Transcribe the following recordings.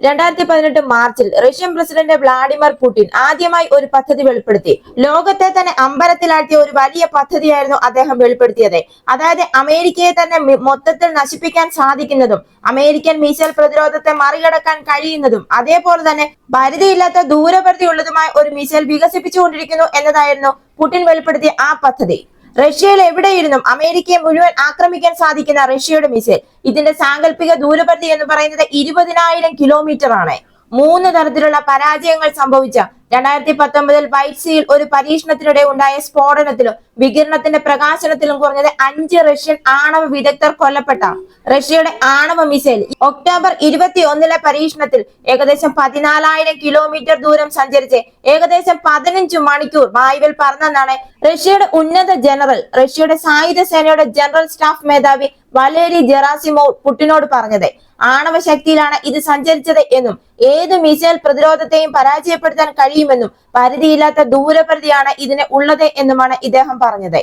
രണ്ടായിരത്തി പതിനെട്ട് മാർച്ചിൽ റഷ്യൻ പ്രസിഡന്റ് വ്ളാഡിമിർ പുടിൻ ആദ്യമായി ഒരു പദ്ധതി വെളിപ്പെടുത്തി. ലോകത്തെ തന്നെ അമ്പലത്തിലാഴ്ത്തിയ ഒരു വലിയ പദ്ധതിയായിരുന്നു അദ്ദേഹം വെളിപ്പെടുത്തിയത്. അതായത് അമേരിക്കയെ തന്നെ മൊത്തത്തിൽ നശിപ്പിക്കാൻ സാധിക്കുന്നതും അമേരിക്കൻ മിസൈൽ പ്രതിരോധത്തെ മറികടക്കാൻ കഴിയുന്നതും അതേപോലെ തന്നെ പരിധിയില്ലാത്ത ദൂരപരിധിയുള്ളതുമായ ഒരു മിസൈൽ വികസിപ്പിച്ചുകൊണ്ടിരിക്കുന്നു എന്നതായിരുന്നു പുടിൻ വെളിപ്പെടുത്തിയ ആ പദ്ധതി. റഷ്യയിൽ എവിടെയിരുന്നും അമേരിക്കയെ മുഴുവൻ ആക്രമിക്കാൻ സാധിക്കുന്ന റഷ്യയുടെ മിസൈൽ. ഇതിന്റെ സാങ്കല്പിക ദൂരപരിധി എന്ന് പറയുന്നത് ഇരുപതിനായിരം കിലോമീറ്റർ ആണ്. മൂന്ന് തരത്തിലുള്ള പരാജയങ്ങൾ സംഭവിച്ച രണ്ടായിരത്തി പത്തൊമ്പതിൽ വൈറ്റ് സീയിൽ ഒരു പരീക്ഷണത്തിനിടെ ഉണ്ടായ സ്ഫോടനത്തിലും വികിരണത്തിന്റെ പ്രകാശനത്തിലും കുറഞ്ഞത് അഞ്ച് റഷ്യൻ ആണവ വിദഗ്ധർ കൊല്ലപ്പെട്ട റഷ്യയുടെ ആണവ മിസൈൽ. ഒക്ടോബർ ഇരുപത്തി ഒന്നിലെ പരീക്ഷണത്തിൽ ഏകദേശം പതിനാലായിരം കിലോമീറ്റർ ദൂരം സഞ്ചരിച്ച് ഏകദേശം പതിനഞ്ച് മണിക്കൂർ വായുവിൽ പറന്നെന്നാണ് റഷ്യയുടെ ഉന്നത ജനറൽ റഷ്യയുടെ സായുധ സേനയുടെ ജനറൽ സ്റ്റാഫ് മേധാവി വലേരി ജെറാസിമോ പുട്ടിനോട് പറഞ്ഞത്. ആണവ ശക്തിയിലാണ് ഇത് സഞ്ചരിച്ചത് എന്നും ഏത് മിസൈൽ പ്രതിരോധത്തെയും പരാജയപ്പെടുത്താൻ കഴിയുമെന്നും പരിധിയില്ലാത്ത ദൂരപരിധിയാണ് ഇതിന് ഉള്ളത് എന്നുമാണ് ഇദ്ദേഹം പറഞ്ഞത്.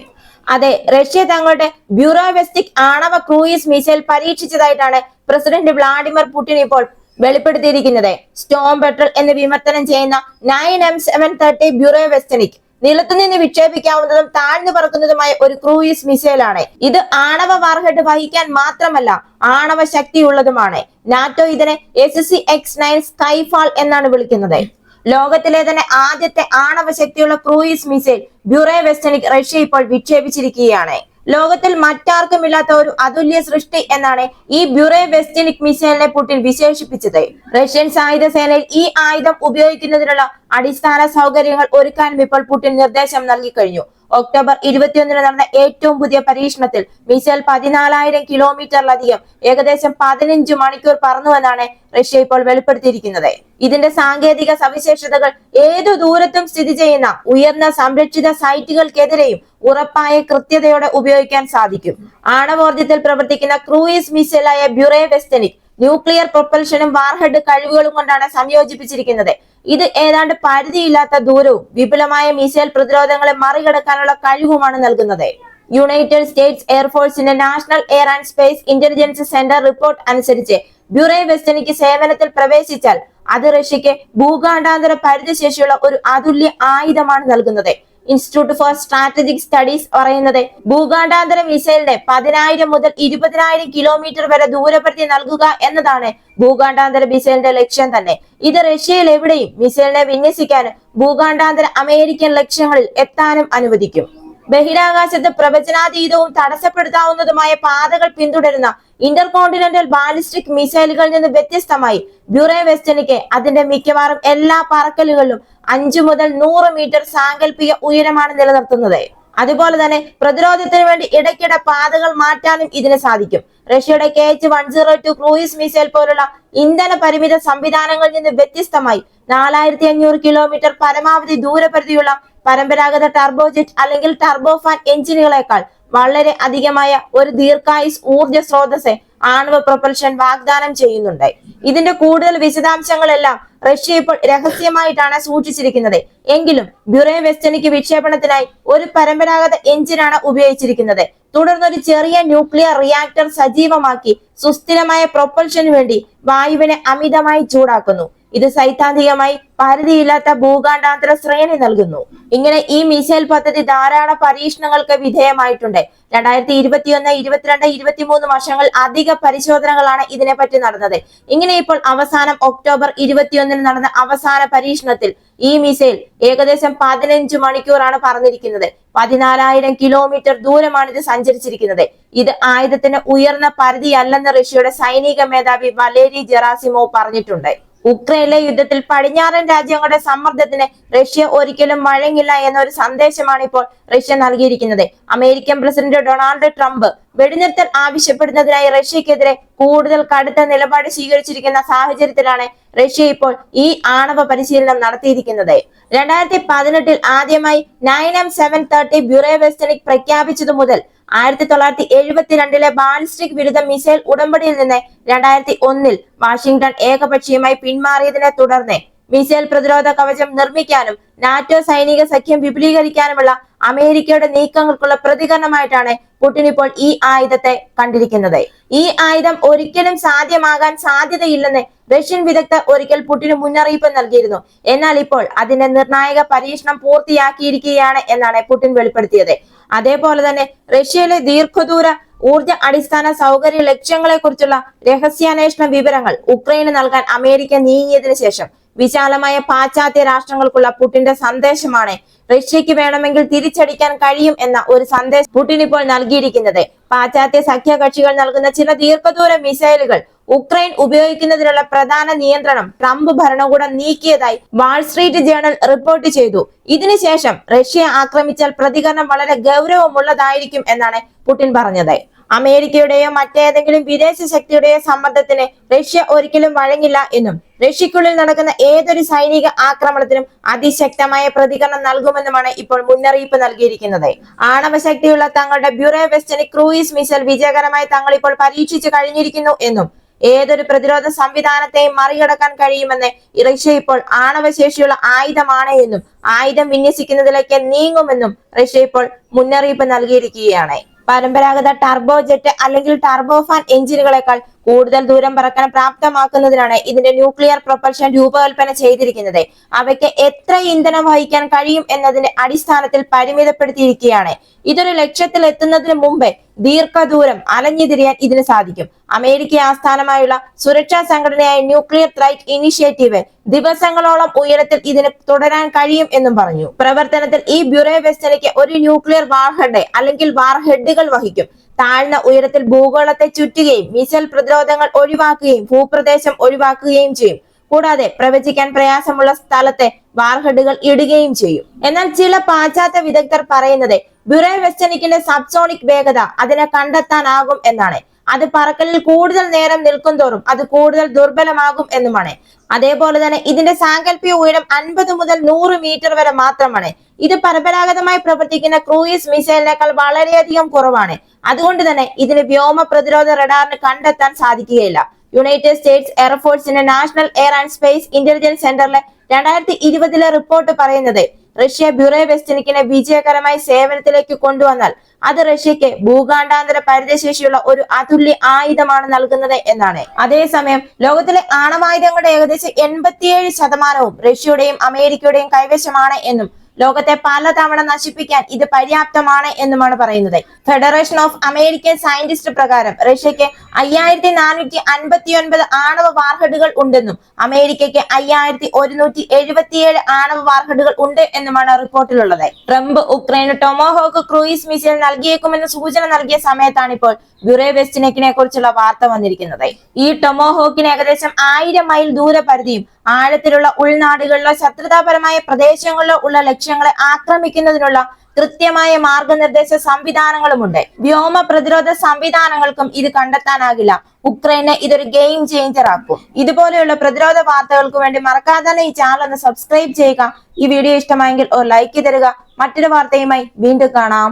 അതെ റഷ്യ തങ്ങളുടെ ബ്യൂറോവെസ്റ്റിക് ആണവ ക്രൂയിസ് മിസൈൽ പരീക്ഷിച്ചതായിട്ടാണ് പ്രസിഡന്റ് വ്ളാഡിമിർ പുടിൻ ഇപ്പോൾ വെളിപ്പെടുത്തിയിരിക്കുന്നത്. സ്റ്റോം പെട്രോൾ എന്ന് വിമർത്തനം ചെയ്യുന്ന nine M seven thirty Burevestnik നിലത്തുനിന്ന് വിക്ഷേപിക്കാവുന്നതും താഴ്ന്നു പറക്കുന്നതുമായ ഒരു ക്രൂയിസ് മിസൈലാണ്. ഇത് ആണവ വാർഹെഡ് വഹിക്കാൻ മാത്രമല്ല ആണവ ശക്തിയുള്ളതുമാണ്. നാറ്റോ ഇതിനെ S C X nine Skyfall എന്നാണ് വിളിക്കുന്നത്. ലോകത്തിലെ തന്നെ ആദ്യത്തെ ആണവ ശക്തിയുള്ള cruise missile Burevestnik Russia ഇപ്പോൾ വിക്ഷേപിച്ചിരിക്കുകയാണ്. ലോകത്തിൽ മറ്റാർക്കും ഇല്ലാത്ത ഒരു അതുല്യ സൃഷ്ടി എന്നാണ് ഈ ബ്യൂറേ വെസ്റ്റനിക് മിസൈലിനെ പുടിൻ വിശേഷിപ്പിച്ചത്. റഷ്യൻ സായുധ സേനയിൽ ഈ ആയുധം ഉപയോഗിക്കുന്നതിനുള്ള അടിസ്ഥാന സൗകര്യങ്ങൾ ഒരുക്കാനും ഇപ്പോൾ പുടിൻ നിർദ്ദേശം നൽകി കഴിഞ്ഞു. ഒക്ടോബർ ഇരുപത്തിയൊന്നിന് നടന്ന ഏറ്റവും പുതിയ പരീക്ഷണത്തിൽ മിസൈൽ പതിനാലായിരം കിലോമീറ്ററിലധികം ഏകദേശം പതിനഞ്ച് മണിക്കൂർ പറന്നുവെന്നാണ് റഷ്യ ഇപ്പോൾ വെളിപ്പെടുത്തിയിരിക്കുന്നത്. ഇതിന്റെ സാങ്കേതിക സവിശേഷതകൾ ഏതു ദൂരത്തും സ്ഥിതി ചെയ്യുന്ന ഉയർന്ന സംരക്ഷിത സൈറ്റുകൾക്കെതിരെയും ഉറപ്പായ കൃത്യതയോടെ ഉപയോഗിക്കാൻ സാധിക്കും. ആണവോർജത്തിൽ പ്രവർത്തിക്കുന്ന ക്രൂയിസ് മിസൈലായ ബ്യൂറേ വെസ്റ്റനിക് ന്യൂക്ലിയർ പ്രൊപ്പൽഷനും വാർഹെഡ് കഴിവുകളും കൊണ്ടാണ് സംയോജിപ്പിച്ചിരിക്കുന്നത്. ഇത് ഏതാണ്ട് പരിധിയില്ലാത്ത ദൂരവും വിപുലമായ മിസൈൽ പ്രതിരോധങ്ങളെ മറികടക്കാനുള്ള കഴിവുമാണ് നൽകുന്നത്. United States എയർഫോഴ്സിന്റെ National Air and Space Intelligence Center report അനുസരിച്ച് ബ്യൂറേ വെസ്റ്റനിക്ക് സേവനത്തിൽ പ്രവേശിച്ചാൽ അത് റഷ്യക്ക് ഭൂഖണ്ഡാന്തര പരിധിശേഷിയുള്ള ഒരു അതുല്യ ആയുധമാണ് നൽകുന്നത്. ഇൻസ്റ്റിറ്റ്യൂട്ട് ഫോർ സ്ട്രാറ്റജിക് സ്റ്റഡീസ് പറയുന്നത് ഭൂഖണ്ഡാന്തര മിസൈലിന് പതിനായിരം മുതൽ ഇരുപതിനായിരം കിലോമീറ്റർ വരെ ദൂരപരിധി നൽകുക എന്നതാണ് ഭൂഖണ്ഡാന്തര മിസൈലിന്റെ ലക്ഷ്യം തന്നെ. ഇത് റഷ്യയിൽ എവിടെയും മിസൈലിനെ വിന്യസിക്കാനും ഭൂഖണ്ഡാന്തര അമേരിക്കൻ ലക്ഷ്യങ്ങളിൽ എത്താനും അനുവദിക്കും. ബഹിരാകാശത്ത് പ്രവചനാതീതവും തടസ്സപ്പെടുത്താവുന്നതുമായ പാതകൾ പിന്തുടരുന്ന ഇന്റർകോണ്ടിനെന്റൽ ബാലിസ്റ്റിക് മിസൈലുകളിൽ നിന്ന് വ്യത്യസ്തമായി. ബ്യൂറേ വെസ്റ്റനിക്ക് അതിന്റെ മിക്കവാറും എല്ലാ പറക്കലുകളിലും അഞ്ചു മുതൽ നൂറ് മീറ്റർ സാങ്കല്പിക ഉയരമാണ് നിലനിർത്തുന്നത്. അതുപോലെ തന്നെ പ്രതിരോധത്തിന് വേണ്ടി ഇടയ്ക്കിടെ പാതകൾ മാറ്റാനും ഇതിന് സാധിക്കും. റഷ്യയുടെ K H one zero two cruise missile പോലുള്ള ഇന്ധന പരിമിത സംവിധാനങ്ങളിൽ നിന്ന് വ്യത്യസ്തമായി നാലായിരത്തി അഞ്ഞൂറ് കിലോമീറ്റർ പരമാവധി ദൂരപരിധിയുള്ള പരമ്പരാഗത ടർബോജെറ്റ് അല്ലെങ്കിൽ ടർബോഫാൻ എഞ്ചിനുകളെക്കാൾ വളരെ അധികമായ ഒരു ദീർഘായുസ് ഊർജ സ്രോതസ് ആണവ പ്രൊപ്പൽഷൻ വാഗ്ദാനം ചെയ്യുന്നുണ്ട്. ഇതിന്റെ കൂടുതൽ വിശദാംശങ്ങളെല്ലാം റഷ്യ ഇപ്പോൾ രഹസ്യമായിട്ടാണ് സൂക്ഷിച്ചിരിക്കുന്നത്. എങ്കിലും ബ്യൂറേ വെസ്റ്റനിക്ക് വിക്ഷേപണത്തിനായി ഒരു പരമ്പരാഗത എഞ്ചിനാണ് ഉപയോഗിച്ചിരിക്കുന്നത്. തുടർന്ന് ഒരു ചെറിയ ന്യൂക്ലിയർ റിയാക്ടർ സജീവമാക്കി സുസ്ഥിരമായ പ്രൊപ്പൽഷന് വേണ്ടി വായുവിനെ അമിതമായി ചൂടാക്കുന്നു. ഇത് സൈദ്ധാന്തികമായി പരിധിയില്ലാത്ത ഭൂഖണ്ഡാന്തര ശ്രേണി നൽകുന്നു. ഇങ്ങനെ ഈ മിസൈൽ പദ്ധതി ധാരാളം പരീക്ഷണങ്ങൾക്ക് വിധേയമായിട്ടുണ്ട്. രണ്ടായിരത്തി ഇരുപത്തിയൊന്ന് ഇരുപത്തിരണ്ട് ഇരുപത്തിമൂന്ന് വർഷങ്ങൾ അധിക പരിശോധനകളാണ് ഇതിനെപ്പറ്റി നടന്നത്. ഇങ്ങനെ ഇപ്പോൾ അവസാനം ഒക്ടോബർ ഇരുപത്തിയൊന്നിന് നടന്ന അവസാന പരീക്ഷണത്തിൽ ഈ മിസൈൽ ഏകദേശം പതിനഞ്ച് മണിക്കൂറാണ് പറഞ്ഞിരിക്കുന്നത് പതിനാലായിരം കിലോമീറ്റർ ദൂരമാണ് ഇത് സഞ്ചരിച്ചിരിക്കുന്നത്. ഇത് ആയുധത്തിന് ഉയർന്ന പരിധിയല്ലെന്ന് റഷ്യയുടെ സൈനിക മേധാവി വലേരി ജെറാസിമോ പറഞ്ഞിട്ടുണ്ട്. ഉക്രൈനിലെ യുദ്ധത്തിൽ പടിഞ്ഞാറൻ രാജ്യങ്ങളുടെ സമ്മർദ്ദത്തിന് റഷ്യ ഒരിക്കലും വഴങ്ങില്ല എന്നൊരു സന്ദേശമാണ് ഇപ്പോൾ റഷ്യ നൽകിയിരിക്കുന്നത്. അമേരിക്കൻ പ്രസിഡന്റ് ഡൊണാൾഡ് ട്രംപ് വെടിനിർത്തൽ ആവശ്യപ്പെടുന്നതിനായി റഷ്യക്കെതിരെ കൂടുതൽ കടുത്ത നിലപാട് സ്വീകരിച്ചിരിക്കുന്ന സാഹചര്യത്തിലാണ് റഷ്യ ഇപ്പോൾ ഈ ആണവ പരിശീലനം നടത്തിയിരിക്കുന്നത്. രണ്ടായിരത്തി പതിനെട്ടിൽ ആദ്യമായി nine M seven thirty Burevestnik പ്രഖ്യാപിച്ചതു മുതൽ ആയിരത്തി തൊള്ളായിരത്തി എഴുപത്തിരണ്ടിലെ ബാലിസ്റ്റിക് വിരുദ്ധ മിസൈൽ ഉടമ്പടിയിൽ നിന്ന് രണ്ടായിരത്തി ഒന്നിൽ വാഷിംഗ്ടൺ ഏകപക്ഷീയമായി പിന്മാറിയതിനെ തുടർന്ന് മിസൈൽ പ്രതിരോധ കവചം നിർമ്മിക്കാനും നാറ്റോ സൈനിക സഖ്യം വിപുലീകരിക്കാനുമുള്ള അമേരിക്കയുടെ നീക്കങ്ങൾക്കുള്ള പ്രതികരണമായിട്ടാണ് പുടിൻ ഇപ്പോൾ ഈ ആയുധത്തെ കണ്ടിരിക്കുന്നത്. ഈ ആയുധം ഒരിക്കലും സാധ്യമാകാൻ സാധ്യതയില്ലെന്ന് റഷ്യൻ വിദഗ്ധർ ഒരിക്കൽ പുടിന് മുന്നറിയിപ്പ് നൽകിയിരുന്നു. എന്നാൽ ഇപ്പോൾ അതിന്റെ നിർണായക പരീക്ഷണം പൂർത്തിയാക്കിയിരിക്കുകയാണ് എന്നാണ് പുടിൻ വെളിപ്പെടുത്തിയത്. അതേപോലെ തന്നെ റഷ്യയിലെ ദീർഘദൂര ഊർജ അടിസ്ഥാന സൗകര്യ ലക്ഷ്യങ്ങളെ കുറിച്ചുള്ള രഹസ്യാന്വേഷണ വിവരങ്ങൾ ഉക്രൈന് നൽകാൻ അമേരിക്ക നീങ്ങിയതിനു ശേഷം വിശാലമായ പാശ്ചാത്യ രാഷ്ട്രങ്ങൾക്കുള്ള പുടിന്റെ സന്ദേശമാണ് റഷ്യക്ക് വേണമെങ്കിൽ തിരിച്ചടിക്കാൻ കഴിയും എന്ന ഒരു സന്ദേശം പുടിൻ ഇപ്പോൾ നൽകിയിരിക്കുന്നത്. പാശ്ചാത്യ സഖ്യകക്ഷികൾ നൽകുന്ന ചില ദീർഘദൂര മിസൈലുകൾ ഉക്രൈൻ ഉപയോഗിക്കുന്നതിനുള്ള പ്രധാന നിയന്ത്രണം ട്രംപ് ഭരണകൂടം നീക്കിയതായി വാൾസ്ട്രീറ്റ് ജേണൽ റിപ്പോർട്ട് ചെയ്തു. ഇതിനുശേഷം റഷ്യ ആക്രമിച്ചാൽ പ്രതികരണം വളരെ ഗൗരവമുള്ളതായിരിക്കും എന്നാണ് പുടിൻ പറഞ്ഞത്. അമേരിക്കയുടെയോ മറ്റേതെങ്കിലും വിദേശ ശക്തിയുടെയോ സമ്മർദ്ദത്തിന് റഷ്യ ഒരിക്കലും വഴങ്ങില്ല എന്നും റഷ്യക്കുള്ളിൽ നടക്കുന്ന ഏതൊരു സൈനിക ആക്രമണത്തിനും അതിശക്തമായ പ്രതികരണം നൽകുമെന്നുമാണ് ഇപ്പോൾ മുന്നറിയിപ്പ് നൽകിയിരിക്കുന്നത്. ആണവ ശക്തിയുള്ള തങ്ങളുടെ ബ്യൂറോ വെസ്റ്റിന് ക്രൂയിസ് മിസൈൽ വിജയകരമായി തങ്ങൾ ഇപ്പോൾ പരീക്ഷിച്ചു കഴിഞ്ഞിരിക്കുന്നു എന്നും ഏതൊരു പ്രതിരോധ സംവിധാനത്തെയും മറികടക്കാൻ കഴിയുമെന്ന് റഷ്യ ഇപ്പോൾ ആണവശേഷിയുള്ള ആയുധമാണ് എന്നും ആയുധം വിന്യസിക്കുന്നതിലേക്ക് നീങ്ങുമെന്നും റഷ്യ ഇപ്പോൾ മുന്നറിയിപ്പ് നൽകിയിരിക്കുകയാണ്. പരമ്പരാഗത ടർബോ ജെറ്റ് അല്ലെങ്കിൽ ടർബോഫാൻ എഞ്ചിനുകളെക്കാൾ കൂടുതൽ ദൂരം പറക്കാൻ പ്രാപ്തമാക്കുന്നതിനാണ് ഇതിന്റെ ന്യൂക്ലിയർ പ്രൊപ്പൽഷൻ രൂപകൽപ്പന ചെയ്തിരിക്കുന്നത്. അവയ്ക്ക് എത്ര ഇന്ധനം വഹിക്കാൻ കഴിയും എന്നതിന്റെ അടിസ്ഥാനത്തിൽ പരിമിതപ്പെടുത്തിയിരിക്കുകയാണ്. ഇതൊരു ലക്ഷ്യത്തിൽ എത്തുന്നതിന് മുമ്പേ ദീർഘദൂരം അലഞ്ഞു തിരിയാൻ ഇതിന് സാധിക്കും. അമേരിക്ക ആസ്ഥാനമായുള്ള സുരക്ഷാ സംഘടനയായ ന്യൂക്ലിയർ ത്രൈറ്റ് ഇനിഷ്യേറ്റീവ് ദിവസങ്ങളോളം ഉയരത്തിൽ ഇതിന് തുടരാൻ കഴിയും എന്നും പറഞ്ഞു. പ്രവർത്തനത്തിൽ ഈ ബ്യൂറോ വെസ്റ്റനയ്ക്ക് ഒരു ന്യൂക്ലിയർ വാർഹെഡ് അല്ലെങ്കിൽ വാർഹെഡുകൾ വഹിക്കും. താഴ്ന്ന ഉയരത്തിൽ ഭൂഗോളത്തെ ചുറ്റുകയും മിസൈൽ പ്രതിരോധങ്ങൾ ഒഴിവാക്കുകയും ഭൂപ്രദേശം ഒഴിവാക്കുകയും ചെയ്യും. കൂടാതെ പ്രവചിക്കാൻ പ്രയാസമുള്ള സ്ഥലത്തെ വാർഹെഡുകൾ ഇടുകയും ചെയ്യും. എന്നാൽ ചില പാശ്ചാത്യ വിദഗ്ധർ പറയുന്നത് ബ്യൂറോ വെസ്റ്റനിക്കിന്റെ സബ്സോണിക് വേഗത അതിനെ കണ്ടെത്താനാകും എന്നാണ്. അത് പറക്കലിൽ കൂടുതൽ നേരം നിൽക്കും തോറും അത് കൂടുതൽ ദുർബലമാകും എന്നുമാണ്. അതേപോലെ തന്നെ ഇതിന്റെ സാങ്കല്പിക ഉയരം അൻപത് മുതൽ നൂറ് മീറ്റർ വരെ മാത്രമാണ്. ഇത് പരമ്പരാഗതമായി പ്രവർത്തിക്കുന്ന ക്രൂയിസ് മിസൈലിനേക്കാൾ വളരെയധികം കുറവാണ്. അതുകൊണ്ട് തന്നെ ഇതിന് വ്യോമ പ്രതിരോധ റഡാറിന് കണ്ടെത്താൻ സാധിക്കുകയില്ല. United States എയർഫോഴ്സിന്റെ National Air and Space Intelligence സെന്ററിലെ രണ്ടായിരത്തി ഇരുപതിലെ റിപ്പോർട്ട് പറയുന്നത് റഷ്യ ബ്യൂറോ വെസ്റ്റിനിക്കിനെ വിജയകരമായി സേവനത്തിലേക്ക് കൊണ്ടുവന്നാൽ അത് റഷ്യക്ക് ഭൂഖണ്ഡാന്തര പരിധശേഷിയുള്ള ഒരു അതുല്യ ആയുധമാണ് നൽകുന്നത് എന്നാണ്. അതേസമയം ലോകത്തിലെ ആണവായുധങ്ങളുടെ ഏകദേശം എൺപത്തിയേഴ് ശതമാനവും റഷ്യയുടെയും അമേരിക്കയുടെയും കൈവശമാണ് എന്നും ലോകത്തെ പലതവണ നശിപ്പിക്കാൻ ഇത് പര്യാപ്തമാണ് എന്നുമാണ് പറയുന്നത്. ഫെഡറേഷൻ ഓഫ് അമേരിക്കൻ സയന്റിസ്റ്റ് പ്രകാരം റഷ്യക്ക് അയ്യായിരത്തി നാനൂറ്റി അൻപത്തി ഒൻപത് ആണവ വാർഹഡുകൾ ഉണ്ടെന്നും അമേരിക്കയ്ക്ക് അയ്യായിരത്തി ഒരുന്നൂറ്റി എഴുപത്തിയേഴ് ആണവ വാർഹഡുകൾ ഉണ്ട് എന്നുമാണ് റിപ്പോർട്ടിലുള്ളത്. ട്രംപ് ഉക്രൈന് ടൊമോഹോക്ക് ക്രൂയിസ് മിസൈൽ നൽകിയേക്കുമെന്ന് സൂചന നൽകിയ സമയത്താണ് ഇപ്പോൾ ബ്യൂറോ വെസ്റ്റിനെക്കിനെ കുറിച്ചുള്ള വാർത്ത വന്നിരിക്കുന്നത്. ഈ ടൊമോഹോക്കിന് ഏകദേശം ആയിരം മൈൽ ദൂരപരിധിയും ആഴത്തിലുള്ള ഉൾനാടുകളിലോ ശത്രുതാപരമായ പ്രദേശങ്ങളിലോ ഉള്ള ലക്ഷ്യങ്ങളെ ആക്രമിക്കുന്നതിനുള്ള കൃത്യമായ മാർഗനിർദ്ദേശ സംവിധാനങ്ങളുമുണ്ട്. വ്യോമ പ്രതിരോധ സംവിധാനങ്ങൾക്കും ഇത് കണ്ടെത്താനാകില്ല. ഉക്രൈനെ ഇതൊരു ഗെയിം ചേഞ്ചർ ആക്കും. ഇതുപോലെയുള്ള പ്രതിരോധ വാർത്തകൾക്ക് വേണ്ടി മറക്കാതെ തന്നെ ഈ ചാനൽ ഒന്ന് സബ്സ്ക്രൈബ് ചെയ്യുക. ഈ വീഡിയോ ഇഷ്ടമായെങ്കിൽ ഒരു ലൈക്ക് തരിക. മറ്റൊരു വാർത്തയുമായി വീണ്ടും കാണാം.